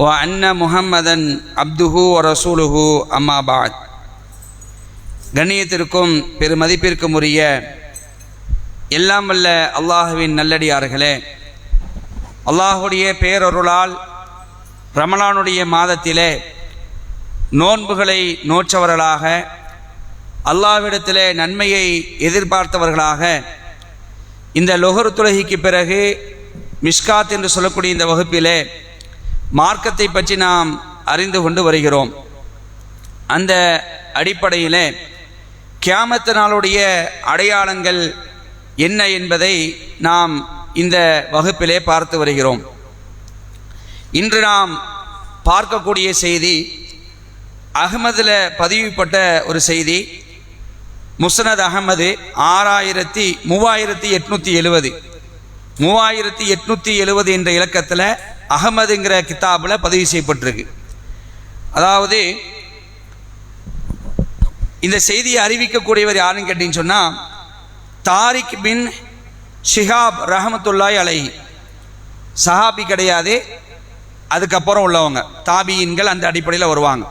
அன்ன முஹம்மதன் அப்துஹு ரசூலுஹு அம்மாபாத் கண்ணியத்திற்கும் பெருமதிப்பிற்கும் உரிய எல்லாம் வல்ல அல்லாஹுவின் நல்லடியார்களே அல்லாஹுடைய பேரொருளால் ரமணானுடைய மாதத்திலே நோன்புகளை நோற்றவர்களாக அல்லாவிடத்திலே நன்மையை எதிர்பார்த்தவர்களாக இந்த லொகர் துலகிக்கு பிறகு மிஷ்காத் என்று சொல்லக்கூடிய இந்த வகுப்பிலே மார்க்கத்தை பற்றி நாம் அறிந்து கொண்டு வருகிறோம். அந்த அடிப்படையிலே கியாமத்து நாளுடைய அடையாளங்கள் என்ன என்பதை நாம் இந்த வகுப்பிலே பார்த்து வருகிறோம். இன்று நாம் பார்க்கக்கூடிய செய்தி அகமதில் பதிவுப்பட்ட ஒரு செய்தி. முசனத் அகமது ஆறாயிரத்தி மூவாயிரத்தி எட்நூற்றி எழுவது. மூவாயிரத்தி எட்நூற்றி எழுவது என்ற இலக்கத்தில் அகமதுங்கிற கிதாபில் பதிவு செய்யப்பட்டிருக்கு. அதாவது இந்த செய்தியை அறிவிக்கக்கூடியவர் யாருன்னு கேட்டீங்கன்னு சொன்னால் தாரிக் பின் ஷிஹாப் ரஹமத்துல்லாய் அலை சஹாபி கிடையாது அதுக்கப்புறம் உள்ளவங்க தாபியின்கள் அந்த அடிப்படையில் வருவாங்க.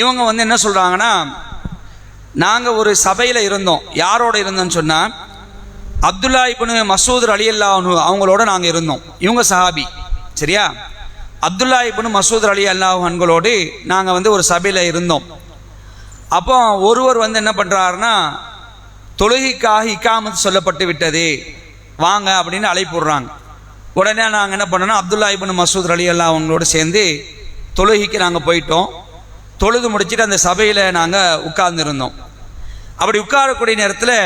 இவங்க வந்து என்ன சொல்கிறாங்கன்னா நாங்கள் ஒரு சபையில் இருந்தோம். யாரோட இருந்தோம்னு சொன்னால் அப்துல்லா இப்னு மசூதர் அலி அல்லாஹ் அவங்களோட நாங்கள் இருந்தோம். இவங்க சஹாபி. சரியா? அப்துல்லா இப்னு மசூதர் அலி அல்லாஹன்களோடு நாங்கள் வந்து ஒரு சபையில் இருந்தோம். அப்போ ஒருவர் வந்து என்ன பண்ணுறாருன்னா தொழுகைக்காக இக்காமத்து சொல்லப்பட்டு விட்டது. வாங்க அப்படின்னு அழைப்பு விடுறாங்க உடனே நாங்கள் என்ன பண்ணோன்னா அப்துல்லா இப்னு மசூத் அலி அல்லா அவங்களோட சேர்ந்து தொழுகைக்கு நாங்கள் போயிட்டோம். தொழுது முடிச்சுட்டு அந்த சபையில் நாங்கள் உட்கார்ந்துருந்தோம். அப்படி உட்காரக்கூடிய நேரத்தில்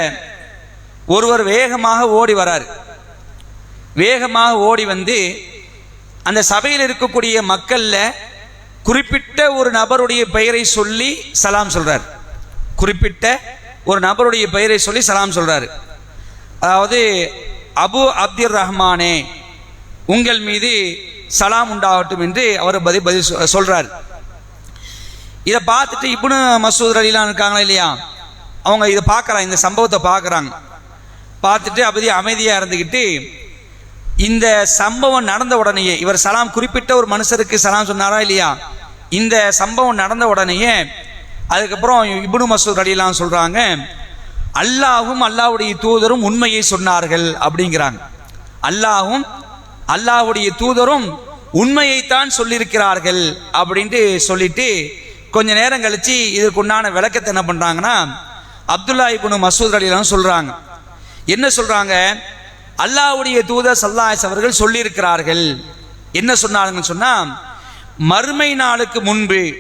ஒருவர் வேகமாக ஓடி வரார். வேகமாக ஓடி வந்து அந்த சபையில் இருக்கக்கூடிய மக்களில் குறிப்பிட்ட ஒரு நபருடைய பெயரை சொல்லி சலாம் சொல்கிறார் குறிப்பிட்ட ஒரு நபருடைய பெயரை சொல்லி சலாம் சொல்கிறார் அதாவது அபு அப்துர் ரஹ்மானே உங்கள் மீது சலாம் உண்டாகட்டும் என்று அவர் பதில் பதில் சொ- இதை பார்த்துட்டு இப்னு மசூத் அலிலாம் இருக்காங்களா இல்லையா? அவங்க இதை பார்க்குறாங்க இந்த சம்பவத்தை பார்க்குறாங்க. பார்த்துட்டு அப்படியே அமைதியாக இருந்துக்கிட்டு இந்த சம்பவம் நடந்த உடனேயே இவர் சலாம் குறிப்பிட்ட ஒரு மனுஷருக்கு சலாம் சொன்னாரா இல்லையா? இந்த சம்பவம் நடந்த உடனேயே அதுக்கப்புறம் இபுனு மசூத் அடியெல்லாம் சொல்கிறாங்க அல்லாஹும் அல்லாவுடைய தூதரும் உண்மையை சொன்னார்கள் அப்படிங்கிறாங்க. அல்லாஹும் அல்லாஹ்வுடைய தூதரும் உண்மையைத்தான் சொல்லியிருக்கிறார்கள் அப்படின்ட்டு சொல்லிட்டு கொஞ்ச நேரம் கழித்து இதுக்கு உண்டான விளக்கத்தை என்ன பண்ணுறாங்கன்னா அப்துல்லா இபுனு மசூத் அலிலாம் சொல்கிறாங்க என்ன சொல்றாங்க? அல்லாவுடைய தூதர் சல்லாஸ் அவர்கள் சொல்லியிருக்கிறார்கள். என்ன சொன்னாங்கன்னு சொன்னா மறுமை நாளுக்கு முன்பு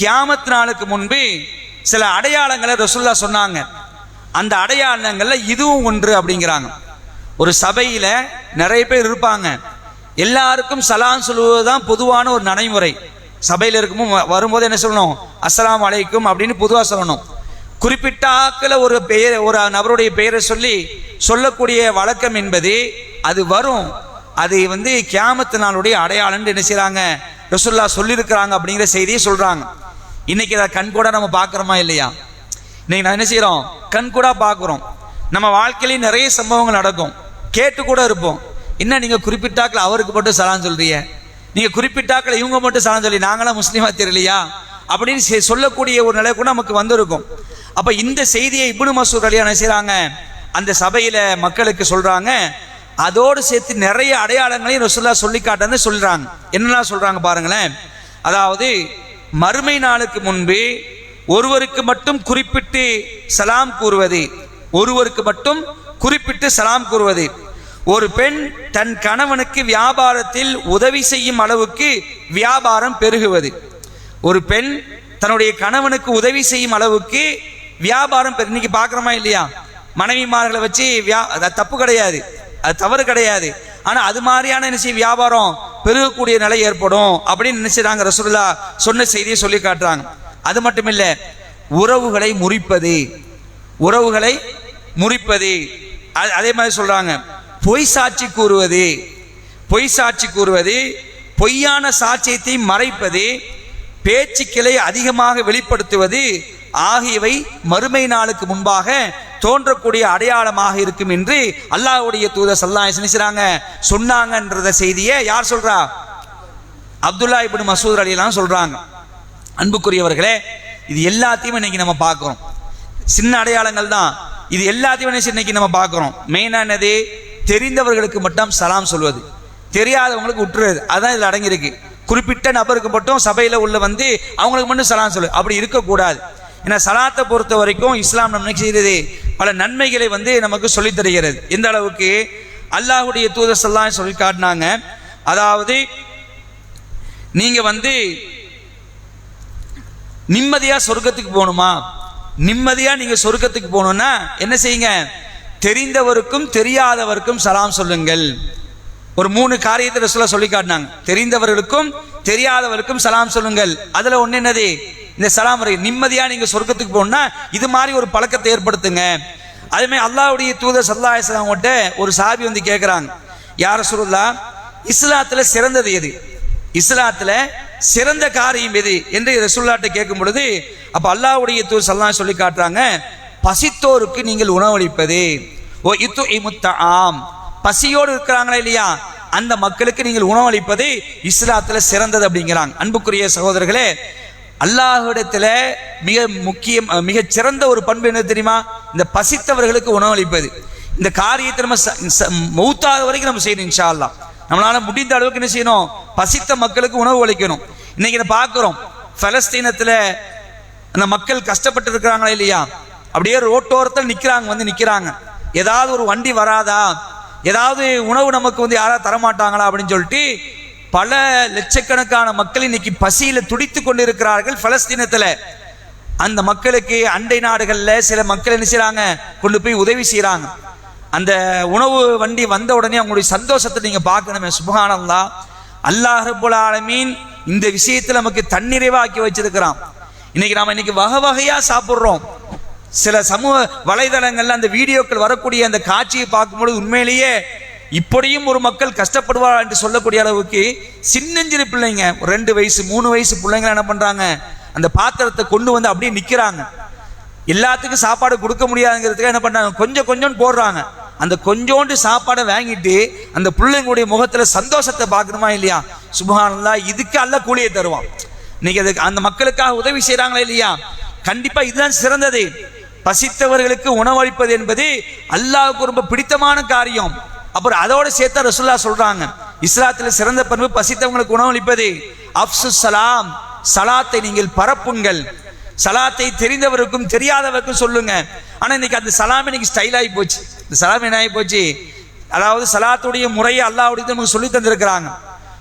கியாமத் நாளுக்கு முன்பு சில அடையாளங்களை ரசுல்லா சொன்னாங்க. அந்த அடையாளங்கள்ல இதுவும் ஒன்று அப்படிங்கிறாங்க. ஒரு சபையில நிறைய பேர் இருப்பாங்க. எல்லாருக்கும் சலாம் சொல்லுவது தான் பொதுவான ஒரு நடைமுறை. சபையில் இருக்கும் வரும்போது என்ன சொல்லணும்? அஸ்லாம் அலைக்கும் அப்படின்னு பொதுவாக சொல்லணும். குறிப்பிட்ட ஆக்கில் ஒரு பெயர் ஒரு நபருடைய பெயரை சொல்லி சொல்லக்கூடிய வழக்கம் என்பது அது வரும். அது வந்து கியாமத்து நாளுடைய அடையாளம் என்ன செய்கிறாங்க ரசுல்லா சொல்லியிருக்கிறாங்க அப்படிங்கிற செய்தியை சொல்கிறாங்க இன்னைக்கு அதை கண் கூட நம்ம பார்க்குறோமா இல்லையா? இன்னைக்கு நான் என்ன செய்கிறோம் கண் கூட பார்க்குறோம். நம்ம வாழ்க்கையிலேயே நிறைய சம்பவங்கள் நடக்கும். கேட்டு கூட இருப்போம். என்ன நீங்கள் குறிப்பிட்டாக்கள் அவருக்கு மட்டும் சலான் சொல்கிறீங்க நீங்கள் குறிப்பிட்டாக்கள் இவங்க மட்டும் சலான் சொல்லி நாங்களாம் முஸ்லீமாக தெரியலையா? அப்படின்னு சொல்லக்கூடிய ஒரு நிலை கூட நமக்கு வந்திருக்கும். அப்ப இந்த செய்தியை இப்னு மசூத் அலியா என்ன அந்த சபையில மக்களுக்கு சொல்றாங்க. அதோடு சேர்த்து நிறைய அடையாளங்களையும் ரசுல்லா சொல்லி காட்டுன்னு சொல்றாங்க. என்னெல்லாம் சொல்றாங்க பாருங்களேன். அதாவது மறுமை நாளுக்கு முன்பு ஒருவருக்கு மட்டும் குறிப்பிட்டு சலாம் கூறுவது ஒருவருக்கு மட்டும் குறிப்பிட்டு சலாம் கூறுவது. ஒரு பெண் தன் கணவனுக்கு வியாபாரத்தில் உதவி செய்யும் அளவுக்கு வியாபாரம் பெருகுவது. ஒரு பெண் தன்னுடைய கணவனுக்கு உதவி செய்யும் அளவுக்கு வியாபாரம் இன்னைக்கு பார்க்குறோமா இல்லையா? மனைவிமார்களை வச்சு வியா தப்பு கிடையாது. அது தவறு கிடையாது. ஆனா அது மாதிரியான நினைச்சி வியாபாரம் பெருகக்கூடிய நிலை ஏற்படும் அப்படின்னு நினைச்சுறாங்க ரசூலுல்லா சொன்ன செய்தியை சொல்லி காட்டுறாங்க. அது மட்டும் இல்ல உறவுகளை முறிப்பது. உறவுகளை முறிப்பது. அதே மாதிரி சொல்றாங்க. பொய் சாட்சி கூறுவது. பொய் சாட்சி கூறுவது பொய்யான சாட்சியத்தை மறைப்பது பேச்சுக்களை அதிகமாக வெளிப்படுத்துவது ஆகியவை மறுமை நாளுக்கு முன்பாக தோன்றக்கூடிய அடையாளமாக இருக்கும் என்று அல்லாஹ்வுடைய தூதர் சல்லா செய்றாங்க சொன்னாங்கன்றத செய்தியை யார் சொல்றா? அப்துல்லா இப்படி மசூத் அலிலாம் சொல்றாங்க. அன்புக்குரியவர்களே இது எல்லாத்தையும் இன்னைக்கு நம்ம பார்க்குறோம். சின்ன அடையாளங்கள் தான். இது எல்லாத்தையும் இன்னைக்கு நம்ம பார்க்குறோம். மெயினானது தெரிந்தவர்களுக்கு மட்டும் சலாம் சொல்வது. தெரியாதவங்களுக்கு விட்டுறது அதுதான் இதில் அடங்கியிருக்கு. குறிப்பிட்ட நபருக்கு மட்டும் சபையில் உள்ள வந்து அவங்களுக்கு மட்டும் சலாம் சொல்லு. அப்படி இருக்கக்கூடாது. ஏன்னா சலாத்தை பொறுத்த வரைக்கும் இஸ்லாம் நம்ம செய்தது பல நன்மைகளை வந்து நமக்கு சொல்லித் தருகிறது. எந்த அளவுக்கு? அல்லாஹுடைய தூதர் ஸல்லல்லாஹு சொல்லி காட்டினாங்க. அதாவது நீங்கள் வந்து நிம்மதியாக சொர்க்கத்துக்கு போகணுமா? நிம்மதியாக நீங்கள் சொர்க்கத்துக்கு போகணும்னா என்ன செய்யுங்க? தெரிந்தவருக்கும் தெரியாதவருக்கும் சலாம் சொல்லுங்கள். ஒரு மூணு காரியத்தை சொல்ல சொல்லி காட்டினாங்க. தெரிந்தவர்களுக்கும் தெரியாதவருக்கும் சலாம் சொல்லுங்கள். அதில் ஒன்று என்னது? இந்த சலாம் முறை நிம்மதியாக நீங்கள் சொர்க்கத்துக்கு போகணும்னா இது மாதிரி ஒரு பழக்கத்தை ஏற்படுத்துங்க. அதே அல்லாவுடைய தூதர் சல்லா அலிஸ்லாம் கிட்ட ஒரு சாபி வந்து கேட்குறாங்க யார் சொல்லா இஸ்லாத்தில் சிறந்தது எது? இஸ்லாத்தில் சிறந்த காரியம் எது? என்று ரசுல்லாட்டை கேட்கும் பொழுது அப்போ அல்லாவுடைய தூர் சல்லா சொல்லி காட்டுறாங்க பசித்தோருக்கு நீங்கள் உணவளிப்பது. ஓ இத்து இமுத்தாம் பசியோடு இருக்கிறாங்களா இல்லையா? அந்த மக்களுக்கு நீங்கள் உணவளிப்பது இஸ்லாத்தில் சிறந்தது அப்படிங்கிறாங்க. அன்புக்குரிய சகோதரர்களே அல்லாஹிடத்தில் மிக முக்கியம் மிகச் சிறந்த ஒரு பண்பு என்ன தெரியுமா? இந்த பசித்தவர்களுக்கு உணவளிப்பது இந்த காரியத்தை நம்ம ச- ச- மௌத்தாத வரைக்கும் நம்ம செய்யணும் இன்ஷா அல்லாஹ் நம்மளால முடிந்த அளவுக்கு என்ன செய்யணும்? பசித்த மக்களுக்கு உணவு அளிக்கணும். இன்னைக்கு நம்ம பார்க்குறோம். பலஸ்தீனத்தில் அந்த மக்கள் கஷ்டப்பட்டு இருக்கிறாங்களா இல்லையா? அப்படியே ரோட்டோரத்தில் நிற்கிறாங்க வந்து நிற்கிறாங்க ஏதாவது ஒரு வண்டி வராதா? ஏதாவது உணவு நமக்கு வந்து யாராவது தரமாட்டாங்களா அப்படின்னு சொல்லிட்டு பல லட்சக்கணக்கான மக்கள் இன்னைக்கு பசியில துடித்து கொண்டிருக்கிறார்கள் பலஸ்தீனத்துல. அந்த மக்களுக்கு அண்டை நாடுகள்ல சில மக்கள் என்ன செய்யறாங்க கொண்டு போய் உதவி செய்யறாங்க அந்த உணவு வண்டி வந்த உடனே அவங்களுடைய சந்தோஷத்தை நீங்க பார்க்கணுமே சுபஹானல்லாஹ் அல்லாஹ் ரப்புல் ஆலமீன் இந்த விஷயத்துல நமக்கு தன்னிறைவாக்கி வச்சிருக்கிறான். இன்னைக்கு நாம இன்னைக்கு வகை வகையா சாப்பிடுறோம். சில சமூக வலைதளங்கள்ல அந்த வீடியோக்கள் வரக்கூடிய அந்த காட்சியை பார்க்கும்போது உண்மையிலேயே இப்படியும் ஒரு மக்கள் கஷ்டப்படுவார் என்று சொல்லக்கூடிய அளவுக்கு சின்னஞ்சிறு பிள்ளைங்க ரெண்டு வயசு மூணு வயசு பிள்ளைங்க என்ன பண்றாங்க? அந்த பாத்திரத்தை கொண்டு வந்து அப்படியே நிக்கிறாங்க. எல்லாத்துக்கும் சாப்பாடு கொடுக்க முடியாதுங்கிறதுக்கு என்ன பண்றாங்க? கொஞ்சம் கொஞ்சம் போடுறாங்க. அந்த கொஞ்சோண்டு சாப்பாடை வாங்கிட்டு அந்த பிள்ளைங்களுடைய முகத்துல சந்தோஷத்தை பார்க்கணுமா இல்லையா? சுபகானந்தா இதுக்கு அல்ல கூலியை தருவான். இன்னைக்கு அதுக்கு அந்த மக்களுக்காக உதவி செய்யறாங்களா இல்லையா? கண்டிப்பா இதுதான் சிறந்தது. பசித்தவர்களுக்கு உணவளிப்பது என்பது அல்லாவுக்கு ரொம்ப பிடித்தமான காரியம். அப்புறம் அதோட சேர்த்து ரசுல்லா சொல்றாங்க. இஸ்லாத்துல சிறந்த பண்பு பசித்தவங்களுக்கு உணவளிப்பது. அப்சு சலாம் சலாத்தை நீங்கள் பரப்புங்கள். சலாத்தை தெரிந்தவருக்கும் தெரியாதவருக்கும் சொல்லுங்க. ஆனா இன்னைக்கு அந்த சலாம் இன்னைக்கு ஸ்டைல் ஆகி போச்சு. இந்த சலாம் என்ன ஆகி போச்சு? அதாவது சலாத்துடைய முறையை அல்லாவுடைய நமக்கு சொல்லி தந்திருக்கிறாங்க.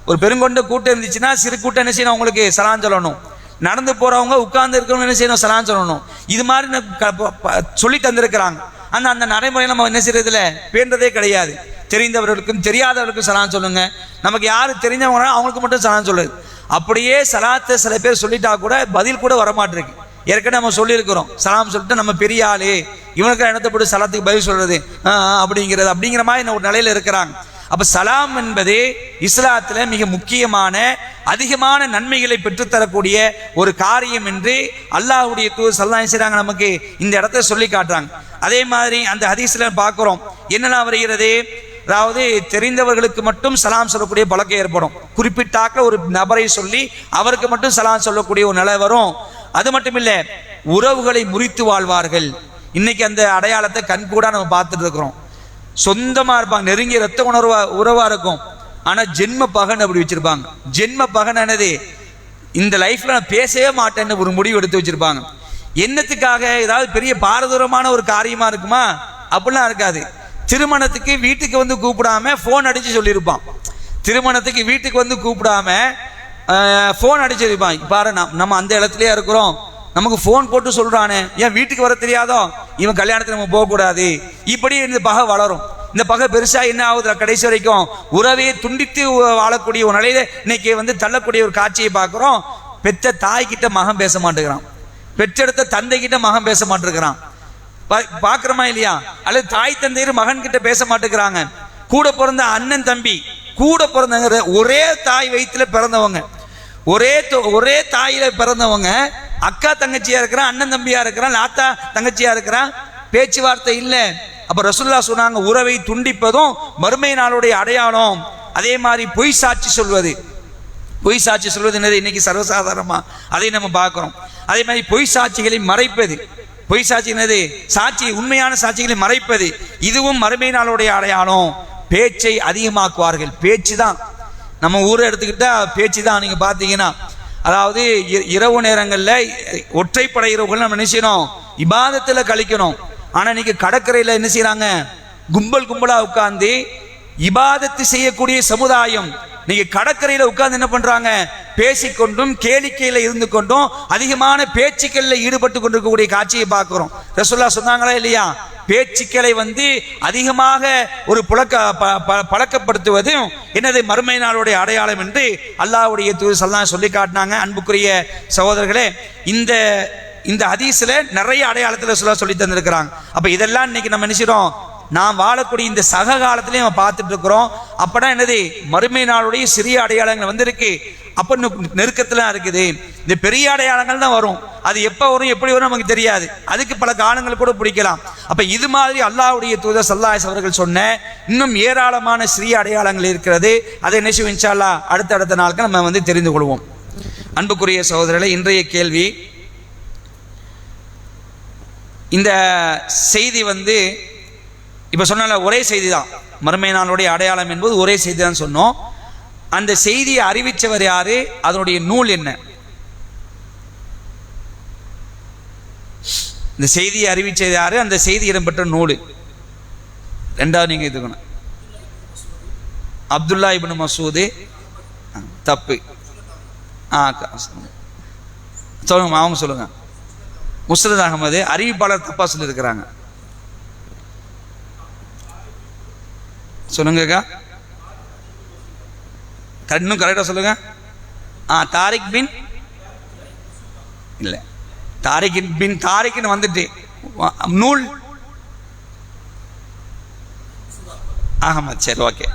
ஒரு பெருங்கொண்ட கூட்டம் இருந்துச்சுன்னா சிறு கூட்டம் என்ன செய்யணும்? அவங்களுக்கு சலான் சொல்லணும். நடந்து போறவங்க உட்கார்ந்து இருக்கவங்க என்ன செய்யணும்? சலான் சொல்லணும். இது மாதிரி சொல்லி தந்திருக்கிறாங்க. அந்த அந்த நடைமுறை நம்ம என்ன செய்யறதுல பேண்டதே கிடையாது. தெரிந்தவர்களுக்கும் தெரியாதவர்களுக்கும் சலான் சொல்லுங்க. நமக்கு யாரு தெரிஞ்சவங்க அவங்களுக்கு மட்டும் சலான் சொல்லுது. அப்படியே சலாத்தை சில பேர் சொல்லிட்டா கூட பதில் கூட வரமாட்டிருக்கு. ஏற்கனவே நம்ம சொல்லியிருக்கிறோம். சலாம் சொல்லிட்டு நம்ம பெரிய ஆளு. இவனுக்கு இடத்த போட்டு சலாத்துக்கு பதில் சொல்றது? அப்படிங்கிறது. அப்படிங்கிற மாதிரி ஒரு நிலையில இருக்கிறாங்க. அப்ப சலாம் என்பது இஸ்லாத்துல மிக முக்கியமான அதிகமான நன்மைகளை பெற்றுத்தரக்கூடிய ஒரு காரியம் என்று அல்லாஹுடைய தூர் சல்லாம் செய்றாங்க நமக்கு இந்த இடத்த சொல்லி காட்டுறாங்க. அதே மாதிரி அந்த ஹதீஸ்ல பார்க்குறோம். என்னெல்லாம் வருகிறது? அதாவது தெரிந்தவர்களுக்கு மட்டும் சலாம் சொல்லக்கூடிய பழக்கம் ஏற்படும். குறிப்பிட்டாக்க ஒரு நபரை சொல்லி அவருக்கு மட்டும் சலாம் சொல்லக்கூடிய ஒரு நிலை வரும். அது மட்டும் இல்ல உறவுகளை முறித்து வாழ்வார்கள். இன்னைக்கு அந்த அடையாளத்தை கண்கூடா நம்ம பார்த்துட்டு இருக்கிறோம். சொந்தமா இருப்பாங்க நெருங்கிய ரத்த உணர்வா உறவா இருக்கும். ஆனா ஜென்ம பகன் அப்படி வச்சிருப்பாங்க. ஜென்ம பகன் இந்த லைஃப்ல நான் பேசவே மாட்டேன்னு ஒரு முடிவு எடுத்து வச்சிருப்பாங்க. என்னத்துக்காக? ஏதாவது பெரிய பாரதூரமான ஒரு காரியமா இருக்குமா? அப்படிலாம் இருக்காது. திருமணத்துக்கு வீட்டுக்கு வந்து கூப்பிடாம ஃபோன் அடித்து சொல்லியிருப்பான். திருமணத்துக்கு வீட்டுக்கு வந்து கூப்பிடாம ஃபோன் அடிச்சிருப்பான் பாரு நம்ம அந்த இடத்துலயே இருக்கிறோம். நமக்கு ஃபோன் போட்டு சொல்றானே. ஏன் வீட்டுக்கு வர தெரியாதோ? இவன் கல்யாணத்துக்கு நம்ம போகக்கூடாது. இப்படி இந்த பகை வளரும். இந்த பகை பெருசா என்ன ஆகுதுல கடைசி வரைக்கும் உறவையை துண்டித்து வாழக்கூடிய ஒரு நிலையில இன்னைக்கு வந்து தள்ளக்கூடிய ஒரு காட்சியை பார்க்குறோம். பெற்ற தாய்கிட்ட மகன் பேச மாட்டேங்கிறான். பெற்றெடுத்த தந்தை கிட்ட மகன் பேச மாட்டேங்கிறான். பார்க்குறோமா இல்லையா? அல்லது தாய் தந்தையர் மகன் கிட்ட பேச மாட்டேங்கிறாங்க. கூட பிறந்த அண்ணன் தம்பி கூட பிறந்தவங்க ஒரே தாய் வயிற்றுல பிறந்தவங்க. ஒரே ஒரே தாயில பிறந்தவங்க அக்கா தங்கச்சியா இருக்கிறான் அண்ணன் தம்பியா இருக்கிறான் லாத்தா தங்கச்சியா இருக்கிறான் பேச்சுவார்த்தை இல்லை. அப்ப ரசுல்லா சொன்னாங்க உறவை துண்டிப்பதும் மறுமை நாளுடைய அடையாளம். அதே மாதிரி பொய் சாட்சி சொல்வது. பொய் சாட்சி சொல்வது என்னது? இன்னைக்கு சர்வசாதாரணமா. அதை நம்ம பார்க்குறோம். அதே மாதிரி பொய் சாட்சிகளை மறைப்பது. பொய் சாட்சி என்னது? சாட்சி உண்மையான சாட்சிகளை மறைப்பது. இதுவும் மறுமை நாளுடைய அடையாளம். பேச்சை அதிகமாக்குவார்கள். பேச்சு தான் நம்ம ஊரை எடுத்துக்கிட்டா பேச்சு தான் நீங்கள் பார்த்தீங்கன்னா அதாவது இ- இரவு நேரங்களில் ஒற்றைப்படை இரவுகள் நம்ம என்ன செய்யணும்? இபாதத்தில் கழிக்கணும். ஆனால் இன்னைக்கு கடற்கரையில் என்ன செய்கிறாங்க கும்பல் கும்பலாக உட்கார்ந்து இபாதத்து செய்யக்கூடிய சமுதாயம் நீங்க கடற்கரையில உட்கார்ந்து என்ன பண்றாங்க? பேசிக்கொண்டும் கேளிக்கையில இருந்து கொண்டும் அதிகமான பேச்சுக்கள்ல ஈடுபட்டு கொண்டிருக்கக்கூடிய காட்சியை பார்க்கிறோம். ரசோல்லா சொன்னாங்களா இல்லையா? பேச்சுக்களை வந்து அதிகமாக ஒரு புழக்க ப- ப- பழக்கப்படுத்துவதும் என்னது மறுமை நாளுடைய அடையாளம் என்று அல்லாஹ்வுடைய தூது சல்லா சொல்லி காட்டினாங்க. அன்புக்குரிய சகோதரர்களே இந்த இந்த ஹதீஸ்ல நிறைய அடையாளத்துல சொல்ல சொல்லி தந்திருக்கிறாங்க. அப்ப இதெல்லாம் இன்னைக்கு நம்ம நினைச்சிடும் நாம் வாழக்கூடிய இந்த சக காலத்திலையும் நம்ம பார்த்துட்டு இருக்கிறோம். அப்பனா என்னது? மறுமை நாளுடைய சிறிய அடையாளங்கள் வந்திருக்கு. அப்ப இன்னும் நெருக்கத்துல இருக்குது. இந்த பெரிய அடையாளங்கள் தான் வரும். அது எப்ப வரும் எப்படி வரும் நமக்கு தெரியாது. அதுக்கு பல காலங்கள் கூட பிடிக்கலாம். அப்ப இது மாதிரி அல்லாஹ்வுடைய தூதர் சல்லாஸ் அவர்கள் சொன்ன இன்னும் ஏராளமான சிறிய அடையாளங்கள் இருக்கிறது. அதை என்ன செய்வோம் இன்ஷா அடுத்த அடுத்தடுத்த நாளுக்கு நம்ம வந்து தெரிந்து கொள்வோம். அன்புக்குரிய சகோதரர்களை இன்றைய கேள்வி. இந்த செய்தி வந்து இப்போ சொன்னால ஒரே செய்தி தான் மறுமை நாளுடைய அடையாளம் என்பது ஒரே செய்தி தான் சொன்னோம். அந்த செய்தியை அறிவித்தவர் யாரு? அதனுடைய நூல் என்ன? இந்த செய்தியை அறிவித்தது யாரு? அந்த செய்தி இடம்பெற்ற நூல். ரெண்டாவது நீங்கள் இதுக்கணும் அப்துல்லா இபின் மசூது. தப்பு. ஆ சொல்லுங்க அவங்க சொல்லுங்க. முஸ்ரத் அகமது அறிவிப்பாளர் தப்பா சொல்லியிருக்கிறாங்க. சொல்லுங்கக்கா. இன்னும் கரெக்டாக சொல்லுங்க. ஆ தாரிக் பின். இல்லை. தாரிக் பின் தாரிக்னு வந்துட்டு. நூல். அகமது சரி ஓகே.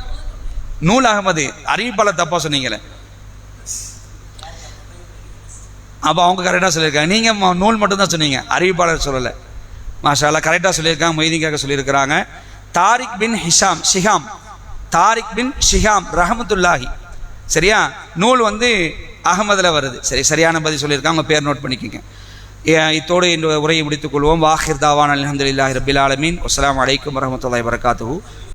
நூல் அகமது அறிவிப்பாளர் தப்பா சொன்னீங்களே. அப்போ அவங்க கரெக்டாக சொல்லியிருக்காங்க. நீங்கள் நூல் நூல் மட்டும்தான் சொன்னீங்க. அறிவிப்பாளர் சொல்லலை. மாஷால்லா கரெக்டாக சொல்லியிருக்காங்க மொய்தீன்காக சொல்லியிருக்கிறாங்க. Tariq bin Hisham Shiham. Tariq bin Shiham ரஹமத்துல்லாஹி. சரியா? நூல் வந்து அகமதில் வருது. சரி சரியான பதில் சொல்லியிருக்காங்க உங்க பேர் நோட் பண்ணிக்கோங்க. ஏ- இத்தோடு இந்த உரையை முடித்துக் கொள்வோம். வாஹிர் தாவான் அலமதுல்லாஹி ரபில் ஆலமீன். அஸ்லாம் அலைக்கும் வரமத்துல வரகாத்து